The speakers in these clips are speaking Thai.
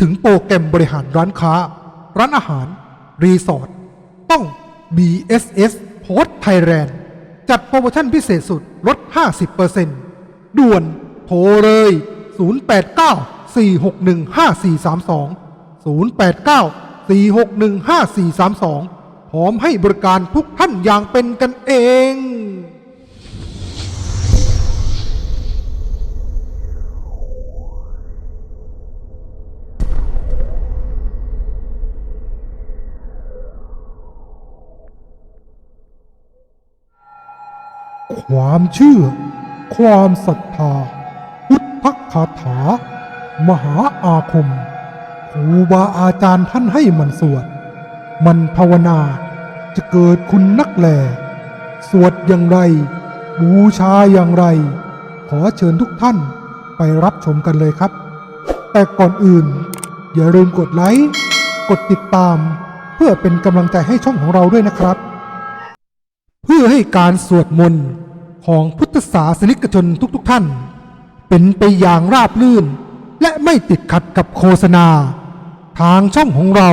ถึงโปรแกรมบริหารร้านค้า ร้านอาหาร รีสอร์ทต้อง BSS Post Thailand จัดโปรโมชั่นพิเศษสุดลด 50%ด่วนโทรเลย 089 461 5432 089 461 5432 พร้อมให้บริการทุกท่านอย่างเป็นกันเอง ความเชื่อ ความศรัทธา พุทธคาถา มหาอาคมครูบาอาจารย์ท่านให้มันสวด มันภาวนาจะเกิดคุณนักแล สวดอย่างไร บูชาอย่างไร ขอเชิญทุกท่านไปรับชมกันเลยครับ แต่ก่อนอื่น อย่าลืมกดไลค์ กดติดตาม เพื่อเป็นกำลังใจให้ช่องของเราด้วยนะครับ เพื่อให้การสวดมนต์ ของพุทธศาสนิกชนทุกๆทท่าน เป็นไปอย่างราบรื่น และไม่ติดขัดกับโฆษณา ทางช่องของเรา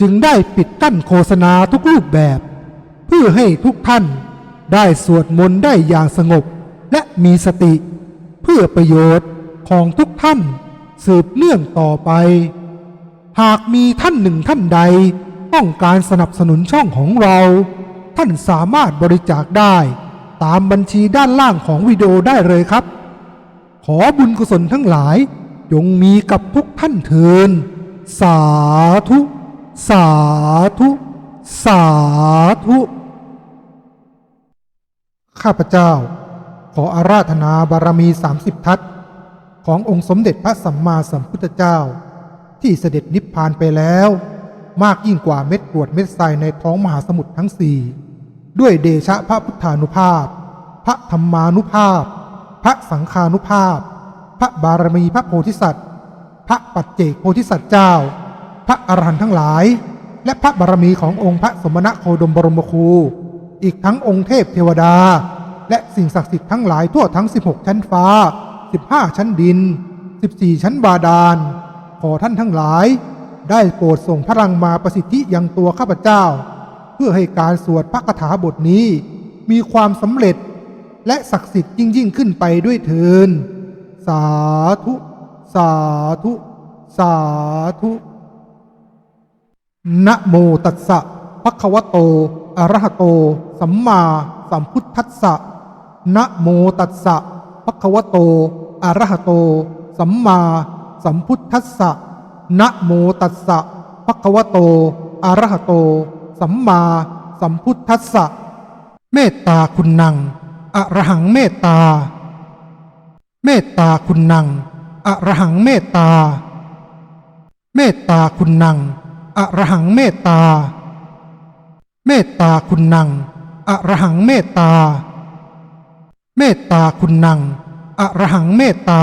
จึงได้ปิดกั้นโฆษณาทุกรูปแบบ เพื่อให้ทุกท่านได้สวดมนต์ได้อย่างสงบและมีสติ เพื่อประโยชน์ของทุกท่านสืบเนื่องต่อไป หากมีท่านหนึ่งท่านใด ต้องการสนับสนุนช่องของเรา ท่านสามารถบริจาคได้ ตามบัญชีด้านล่างของวิดีโอได้เลยครับ ขอบุญกุศลทั้งหลายจงมีกับทุกท่านเทิน สาธุ สาธุ สาธุ ข้าพเจ้า ขออาราธนาบารมี 30 ทัศขององค์สมเด็จพระสัมมาสัมพุทธเจ้า ที่เสด็จนิพพานไปแล้ว มากยิ่งกว่าเม็ดกรวดเม็ดทรายในท้องมหาสมุทรทั้งสี่ ด้วยเดชะพระพุทธานุภาพ พระธรรมานุภาพ พระสังฆานุภาพ พระบารมีพระโพธิสัตว์ พระปัจเจกโพธิสัตว์เจ้า พระอรหันต์ทั้งหลาย และพระบารมีขององค์พระสมณะโคดมบรมครู อีกทั้งองค์เทพเทวดา และสิ่งศักดิ์สิทธิ์ทั้งหลายทั่วทั้ง 16 ชั้นฟ้า 15 ชั้นดิน 14 ชั้นบาดาล ขอท่านทั้งหลาย ได้โปรดส่งพลังมาประสิทธิยังตัวข้าพเจ้า พื่อให้การสวดพระคาถาบทนี้ มีความสำเร็จและศักดิ์สิทธิ์ยิ่งยิ่งขึ้นไปด้วยเทินสาธุ สาธุ สาธุนะโมตัสสะภะคะวะโต อะระหะโต สัมมาสัมพุทธัสสะนะโมตัสสะภะคะวะโต อะระหะโต สัมมาสัมพุทธัสสะนะโมตัสสะภะคะวะโต อะระหะโต สัมมาสัมพุทธัสสะเมตตาคุณนังอะระหังเมตตาเมตตาคุณนังอะระหังเมตตาเมตตาคุณนังอะระหังเมตตาเมตตาคุณนังอะระหังเมตตาเมตตาคุณนังอะระหังเมตตา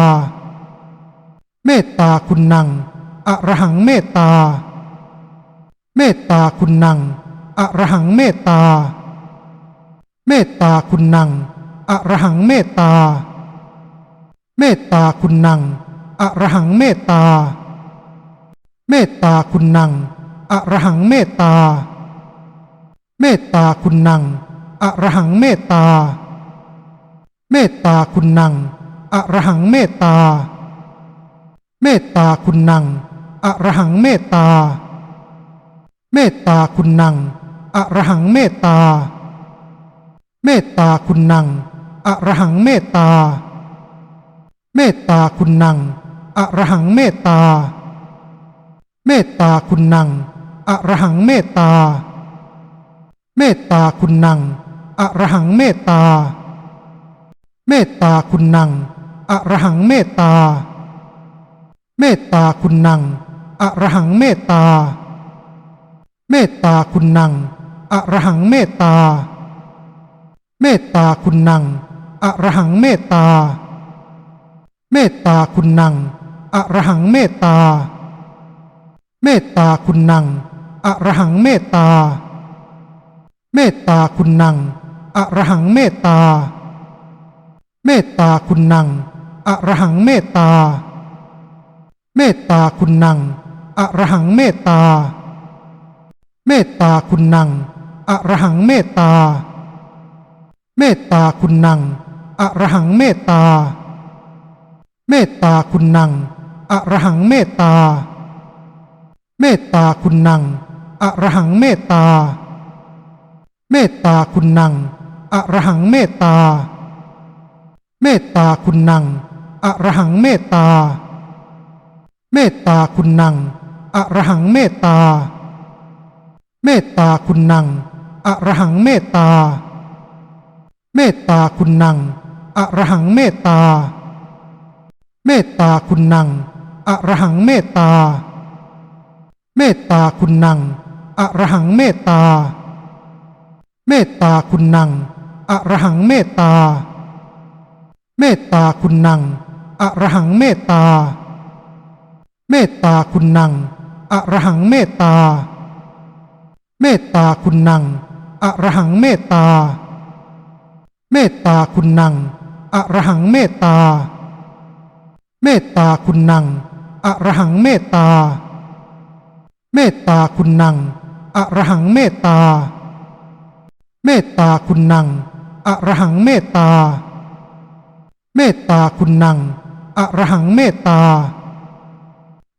เมตตาคุณนังอรหังเมตตา เมตตาคุณนัง อะระหังเมตตาเมตตาคุณนังอะระหังเมตตาเมตตาคุณนังอะระหังเมตตาเมตตาคุณนังอะระหังเมตตาเมตตาคุณนังอะระหังเมตตาเมตตาคุณนังอะระหังเมตตา เมตตาคุณนังอรหังเมตตา เมตตาคุณนัง อะระหังเมตตาเมตตาคุณนังอะระหังเมตตาเมตตาคุณนังอะระหังเมตตาเมตตาคุณนังอะระหังเมตตาเมตตาคุณนังอะระหังเมตตาเมตตาคุณนังอะระหังเมตตา เมตตาคุณนังอรหังเมตตา เมตตาคุณนัง อะระหังเมตตาเมตตาคุณนังอะระหังเมตตาเมตตาคุณนังอะระหังเมตตาเมตตาคุณนังอะระหังเมตตาเมตตาคุณนังอะระหังเมตตาเมตตาคุณนังอะระหังเมตตา เมตตาคุณนัง อรหังเมตตา เมตตาคุณนัง อรหังเมตตา เมตตาคุณนังอรหังเมตตา เมตตาคุณนังอรหังเมตตา เมตตาคุณนังอรหังเมตตา เมตตาคุณนังอรหังเมตตา เมตตาคุณนังอรหังเมตตา เมตตาคุณนังอรหังเมตตา เมตตาคุณนัง อรหังเมตตา เมตตาคุณนังอรหังเมตตา เมตตาคุณนังอรหังเมตตา เมตตาคุณนังอรหังเมตตา เมตตาคุณนังอรหังเมตตา เมตตาคุณนังอรหังเมตตา เมตตาคุณนังอรหังเมตตา เมตตาคุณนัง อรหังเมตตา เมตตาคุณนัง อรหังเมตตา เมตตาคุณนัง อรหังเมตตา เมตตาคุณนัง อรหังเมตตา เมตตาคุณนัง อรหังเมตตา เมตตาคุณนัง อรหังเมตตา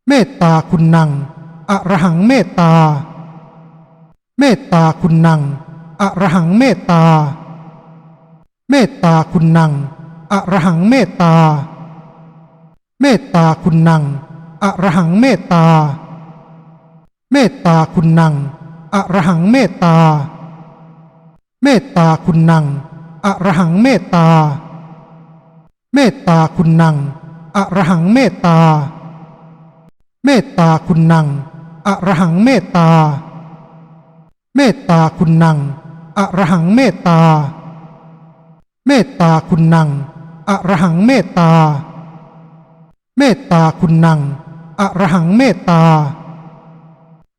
เมตตาคุณนัง อรหังเมตตาเมตตาคุณนัง อรหังเมตตา เมตตาคุณนังอรหังเมตตา เมตตาคุณนังอรหังเมตตา เมตตาคุณนังอรหังเมตตา เมตตาคุณนังอรหังเมตตา เมตตาคุณนังอรหังเมตตา เมตตาคุณนังอรหังเมตตา เมตตาคุณนัง อรหังเมตตา เมตตาคุณนังอรหังเมตตา เมตตาคุณนังอรหังเมตตา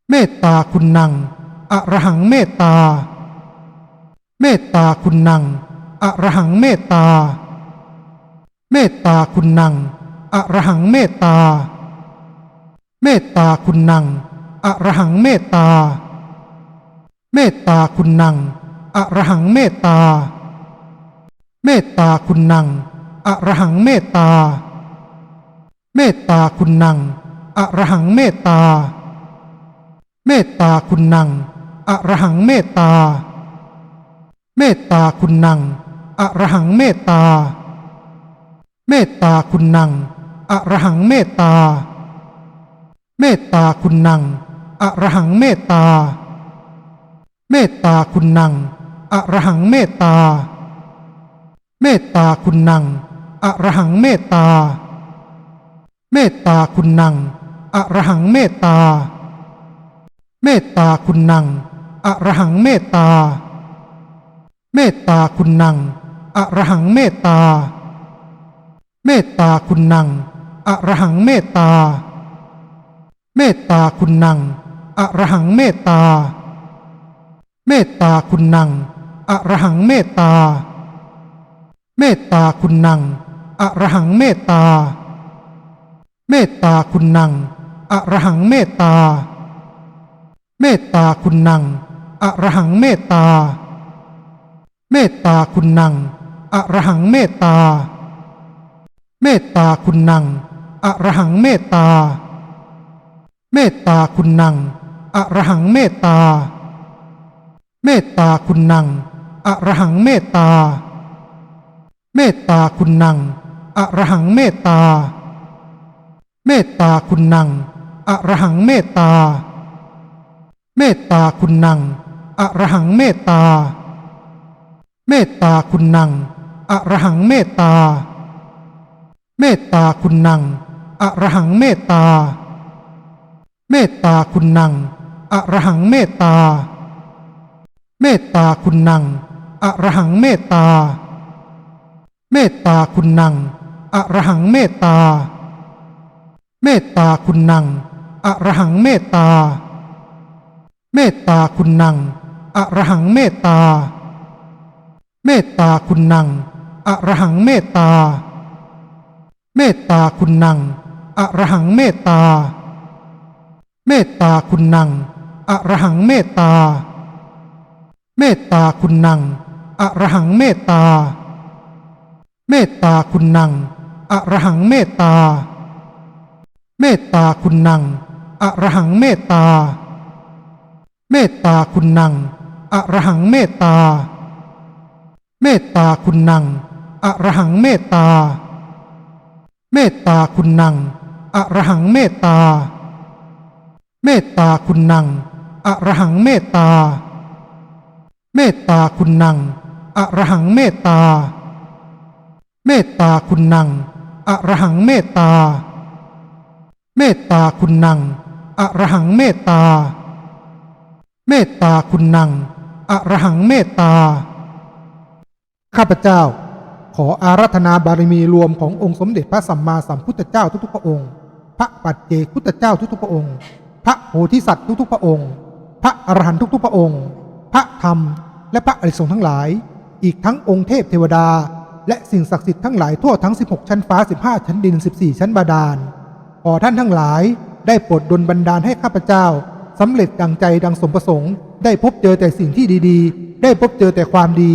เมตตาคุณนังอรหังเมตตา เมตตาคุณนังอรหังเมตตา เมตตาคุณนังอรหังเมตตา เมตตาคุณนังอรหังเมตตา เมตตาคุณนัง อรหังเมตตา เมตตาคุณนัง อรหังเมตตา เมตตาคุณนัง อรหังเมตตา เมตตาคุณนัง อรหังเมตตา เมตตาคุณนัง อรหังเมตตา เมตตาคุณนัง อรหังเมตตา เมตตาคุณนัง อรหังเมตตาเมตตาคุณนัง อรหังเมตตา เมตตาคุณนังอรหังเมตตา เมตตาคุณนังอรหังเมตตา เมตตาคุณนังอรหังเมตตา เมตตาคุณนังอรหังเมตตา เมตตาคุณนังอรหังเมตตา เมตตาคุณนังอรหังเมตตา เมตตาคุณนัง อรหังเมตตา เมตตาคุณนังอรหังเมตตา เมตตาคุณนังอรหังเมตตา เมตตาคุณนังอรหังเมตตา เมตตาคุณนังอรหังเมตตา เมตตาคุณนังอรหังเมตตา เมตตาคุณนังอรหังเมตตา เมตตาคุณนัง อรหังเมตตา เมตตาคุณนังอรหังเมตตา เมตตาคุณนังอรหังเมตตา เมตตาคุณนังอรหังเมตตา เมตตาคุณนังอรหังเมตตา เมตตาคุณนังอรหังเมตตา เมตตาคุณนังอรหังเมตตา เมตตาคุณนัง อรหังเมตตาเมตตาคุณนังอรหังเมตตาเมตตาคุณนังอรหังเมตตาเมตตาคุณนังอรหังเมตตาเมตตาคุณนังอรหังเมตตาเมตตาคุณนังอะระหังเมตตา เมตตาคุณนังอะระหังเมตตา เมตตาคุณนัง อะระหังเมตตาเมตตาคุณนังอะระหังเมตตาเมตตาคุณนังอะระหังเมตตาเมตตาคุณนังอะระหังเมตตาเมตตาคุณนังอะระหังเมตตาเมตตาคุณนังอะระหังเมตตา เมตตาคุณนังอรหังเมตตา เมตตาคุณนัง อะระหังเมตตา เมตตาคุณนังอะระหังเมตตา เมตตาคุณนังอะระหังเมตตา เมตตาคุณนังอะระหังเมตตา ข้าพเจ้า ขออารัธนาบารมีรวมขององค์สมเด็จพระสัมมาสัมพุทธเจ้าทุกๆพระองค์ พระปัจเจกพุทธเจ้าทุกๆพระองค์ พระโพธิสัตว์ทุกๆพระองค์ พระอรหันต์ทุกๆพระองค์ พระธรรมและพระอริสงฆ์ทั้งหลาย อีกทั้งองค์เทพเทวดา และสิ่งศักดิ์สิทธิ์ทั้งหลายทั่วทั้ง 16 ชั้นฟ้า 15 ชั้นดิน 14 ชั้นบาดาล ขอท่านทั้งหลายได้โปรดดลบันดาลให้ข้าพเจ้าสำเร็จดังใจดังสมประสงค์ ได้พบเจอแต่สิ่งที่ดีๆ ได้พบเจอแต่ความดี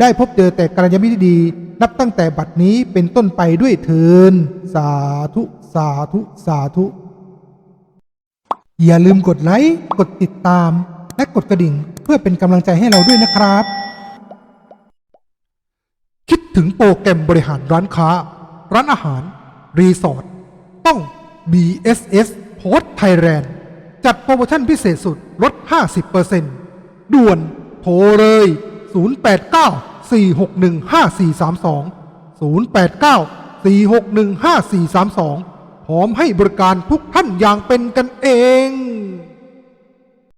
ได้พบเจอแต่กัลยาณมิตรที่ดีนับตั้งแต่บัดนี้เป็นต้นไปด้วยเทินสาธุ สาธุ สาธุ อย่าลืมกดไลค์ กดติดตาม และกดกระดิ่งเพื่อเป็นกำลังใจให้เราด้วยนะครับ คิดถึงโปรแกรมบริหารร้านค้า ร้านอาหาร รีสอร์ทต้อง BSS Post Thailand จัดโปรโมชั่นพิเศษสุดลด 50%ด่วนโทรเลย 089 461 5432 089 461 5432 พร้อมให้บริการทุกท่านอย่างเป็นกันเอง